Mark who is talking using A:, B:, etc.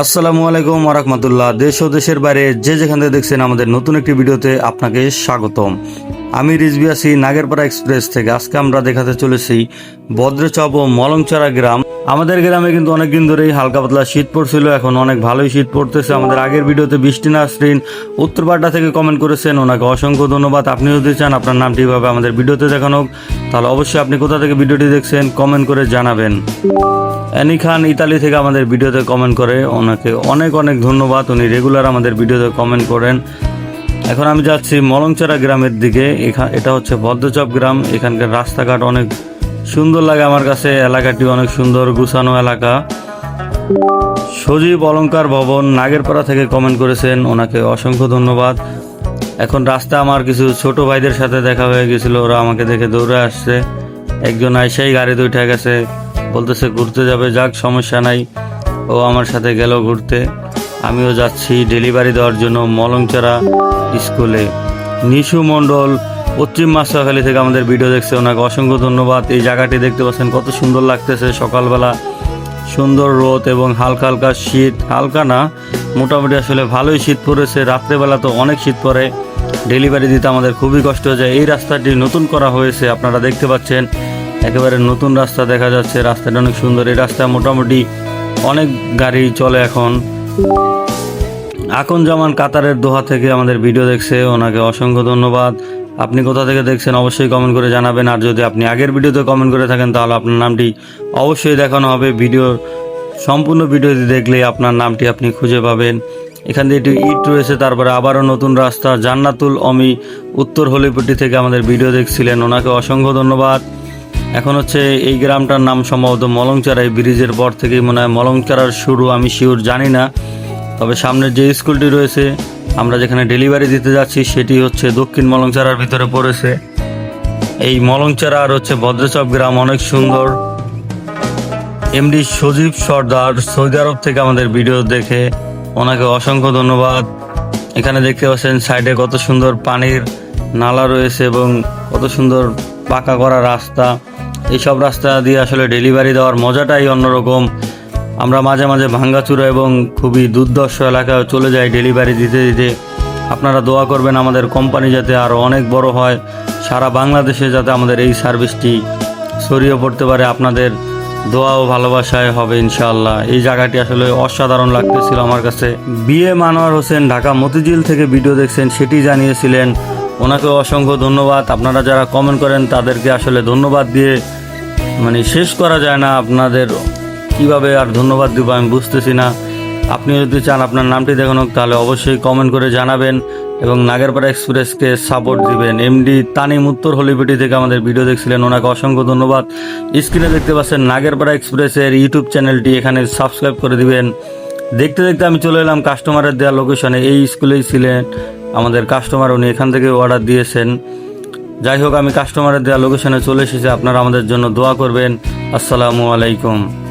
A: আসসালামু আলাইকুম ওরহমতুল্লাহ দেশ ও দেশের বাইরে যে যেখান থেকে দেখছেন আমাদের নতুন একটি ভিডিওতে আপনাকে স্বাগতম। আমি রিজবি আছি নাগেরপাড়া এক্সপ্রেস থেকে। আজকে আমরা দেখাতে চলেছি বদ্রচপ ও মলংচড়া গ্রাম। আমাদের গ্রামে কিন্তু অনেকদিন ধরেই হালকা পাতলা শীত পড়ছিল। এখন অনেক ভালোই শীত পড়তেছে। আমাদের আগের ভিডিওতে বৃষ্টি নাসরিন উত্তরপাড়া থেকে কমেন্ট করেছেন। ওনাকে অসংখ্য ধন্যবাদ। আপনি যদি চান আপনার নামটি এভাবে আমাদের ভিডিওতে দেখানো তাহলে অবশ্যই আপনি কোথা থেকে ভিডিওটি দেখছেন কমেন্ট করে জানাবেন। অ্যানি খান ইতালি থেকে আমাদের ভিডিওতে কমেন্ট করে। ওনাকে অনেক অনেক ধন্যবাদ। উনি রেগুলার আমাদের ভিডিওতে কমেন্ট করেন। এখন আমি যাচ্ছি মলংচড়া গ্রামের দিকে। এটা হচ্ছে ভদ্রচপ গ্রাম। এখানকার রাস্তাঘাট অনেক সুন্দর লাগে আমার কাছে। এলাকাটি অনেক সুন্দর গুছানো এলাকা। সজীব অলঙ্কার ভবন নাগেরপাড়া থেকে কমেন্ট করেছেন। ওনাকে অসংখ্য ধন্যবাদ। এখন রাস্তা আমার কিছু ছোট ভাইদের সাথে দেখা হয়ে গেছিল। ওরা আমাকে দেখে দৌড়ে আসছে। একজন আইসাই গাড়িতে উঠে গেছে। বলতেছে, ঘুরতে যাবে, যাক, সমস্যা নাই। ও আমার সাথে গেল ঘুরতে। আমিও যাচ্ছি ডেলিভারি দেওয়ার জন্য মলংচড়া স্কুলে। নিশু মণ্ডল পশ্চিম মাসাখালী থেকে আমাদের ভিডিও দেখছে। ওনাকে অসংখ্য ধন্যবাদ। এই জায়গাটি দেখতে পাচ্ছেন, কত সুন্দর লাগতেছে। সকালবেলা সুন্দর রোদ এবং হালকা হালকা শীত। হালকা না, মোটামুটি আসলে ভালোই শীত পড়েছে। রাত্রেবেলা তো অনেক শীত পড়ে। ডেলিভারি দিতে আমাদের খুবই কষ্ট হয়ে যায়। এই রাস্তাটি নতুন করা হয়েছে, আপনারা দেখতে পাচ্ছেন। একেবারে নতুন রাস্তা দেখা যাচ্ছে। রাস্তাটা অনেক সুন্দর। এই রাস্তা মোটামুটি অনেক গাড়ি চলে এখন। আকন জামান কাতারের দোহা থেকে আমাদের ভিডিও দেখছে। ওনাকে অসংখ্য ধন্যবাদ। আপনি কোথা থেকে দেখছেন অবশ্যই কমেন্ট করে জানাবেন। আর যদি আপনি আগের ভিডিওতে কমেন্ট করে থাকেন, তাহলে আপনার নামটি অবশ্যই দেখানো হবে। ভিডিওর সম্পূর্ণ ভিডিওটি দেখলে আপনার নামটি আপনি খুঁজে পাবেন। এখান দিয়ে একটি ইট রয়েছে, তারপরে আবারও নতুন রাস্তা। জান্নাতুল অমি উত্তর হলিপট্টি থেকে আমাদের ভিডিও দেখছিলেন। ওনাকে অসংখ্য ধন্যবাদ। এখন হচ্ছে এই গ্রামটার নাম সম্ভবত মলংচারা এই ব্রিজের পর থেকেই মনে হয় মলংচারার শুরু, আমি শিওর জানি না। তবে সামনের যে স্কুলটি রয়েছে, আমরা যেখানে ডেলিভারি দিতে যাচ্ছি, সেটি হচ্ছে দক্ষিণ মলংচারার ভিতরে পড়েছে। এই মলংচারা আর হচ্ছে ভদ্রচপ গ্রাম অনেক সুন্দর। এমডি সজীব সর্দার সৌদি আরব থেকে আমাদের ভিডিও দেখে, ওনাকে অসংখ্য ধন্যবাদ। এখানে দেখতে পাচ্ছেন সাইডে কত সুন্দর পানির নালা রয়েছে এবং কত সুন্দর পাকা করা রাস্তা। এইসব রাস্তা দিয়ে আসলে ডেলিভারি দেওয়ার মজাটাই অন্যরকম। আমরা মাঝে মাঝে ভাঙ্গাচুরা এবং খুবই দুর্দর্শ এলাকায় চলে যাই ডেলিভারি দিতে দিতে। আপনারা দোয়া করবেন আমাদের কোম্পানি যাতে আরও অনেক বড় হয়, সারা বাংলাদেশে যাতে আমাদের এই সার্ভিসটি ছড়িয়ে পড়তে পারে। আপনাদের দোয়া ও ভালোবাসায় হবে ইনশাআল্লাহ। এই জায়গাটি আসলে অসাধারণ লাগতেছিল আমার কাছে। বিএ মানোয়ার হোসেন ঢাকা মতিঝিল থেকে ভিডিও দেখছেন, সেটি জানিয়েছিলেন। ওনাকে অসংখ্য ধন্যবাদ। আপনারা যারা কমেন্ট করেন, তাদেরকে আসলে ধন্যবাদ দিয়ে মানে শেষ করা যায় না আপনাদের। কীভাবে আর ধন্যবাদ দিব আমি বুঝতেছি না। আপনি যদি চান আপনার নামটি দেখুন তাহলে অবশ্যই কমেন্ট করে জানাবেন এবং নাগেরপাড়া এক্সপ্রেসকে সাপোর্ট দিবেন। এমডি তানিম উত্তর হলিপিটি থেকে আমাদের ভিডিও দেখছিলেন, ওনাকে অসংখ্য ধন্যবাদ। স্ক্রিনে দেখতে পাচ্ছেন নাগেরপাড়া এক্সপ্রেসের ইউটিউব চ্যানেলটি এখানে সাবস্ক্রাইব করে দিবেন। দেখতে দেখতে আমি চলে এলাম কাস্টমারের দেওয়া লোকেশনে এই স্কুলেই ছিলেন আমাদের কাস্টমার উনি এখান থেকে অর্ডার দিয়েছেন। যাই হোক, আমি কাস্টমারের দেওয়া লোকেশনে চলে এসেছি। আপনারা আমাদের জন্য দোয়া করবেন। আসসালামু আলাইকুম।